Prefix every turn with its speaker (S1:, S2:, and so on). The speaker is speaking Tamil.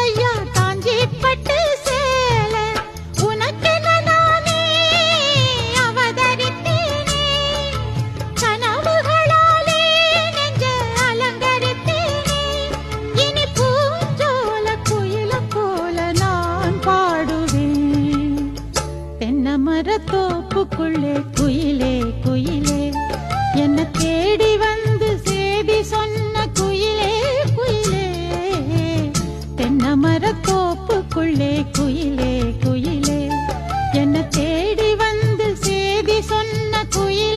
S1: ஐயா காஞ்சி பட்டு சேல. உனக்கு நானே அவதரித்தேனே. கனவுகளாலே நெஞ்ச அலங்கரித்தேனே. இனி பூஞ்சோல குயில மரத்தோப்புக்குள்ளே குயிலே குயில் மரக்கோப்புக்குள்ளே குயில்